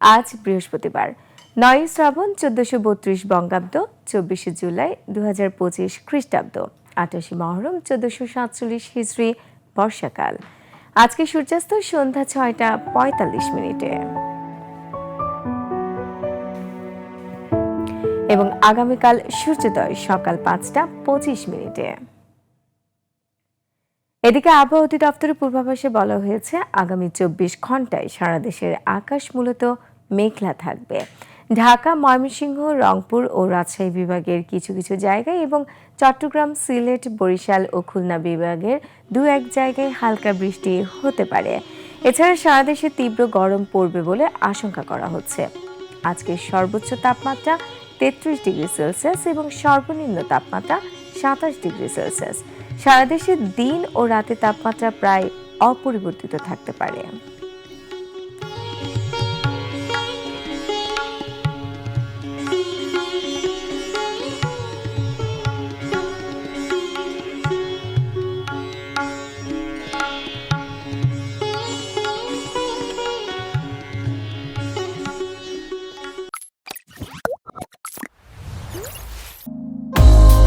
আজ বৃহস্পতিবার, নয় শ্রাবণ চোদ্দশো বত্রিশ বঙ্গাব্দ, চব্বিশে জুলাই দু হাজার পঁচিশ খ্রিস্টাব্দ আটাশি মহরম চোদ্দশো সাতচল্লিশ হিজড়ি, বর্ষাকাল। আজকে সূর্যাস্ত সন্ধ্যা ছয়টা পঁয়তাল্লিশ মিনিটে। এবং আগামীকাল সূর্যোদয় সকাল পাঁচটা পঁচিশ মিনিটে। এদিকে আবহাওয়া অধিদপ্তরের পূর্বাভাসে বলা হয়েছে, আগামী চব্বিশ ঘন্টায় সারা দেশের আকাশ মূলত মেঘলা থাকবে। ঢাকা, ময়মনসিংহ, রংপুর ও রাজশাহী বিভাগের কিছু কিছু জায়গায় এবং চট্টগ্রাম, সিলেট, বরিশাল ও খুলনা বিভাগের দু এক জায়গায় হালকা বৃষ্টি হতে পারে। এছাড়া সারা দেশে তীব্র গরম পড়বে বলে আশঙ্কা করা হচ্ছে। আজকের সর্বোচ্চ তাপমাত্রা তেত্রিশ ডিগ্রি সেলসিয়াস এবং সর্বনিম্ন তাপমাত্রা সাতাশ ডিগ্রি সেলসিয়াস। সারা দেশে দিন ও রাতে তাপমাত্রা প্রায় অপরিবর্তিত থাকতে পারে।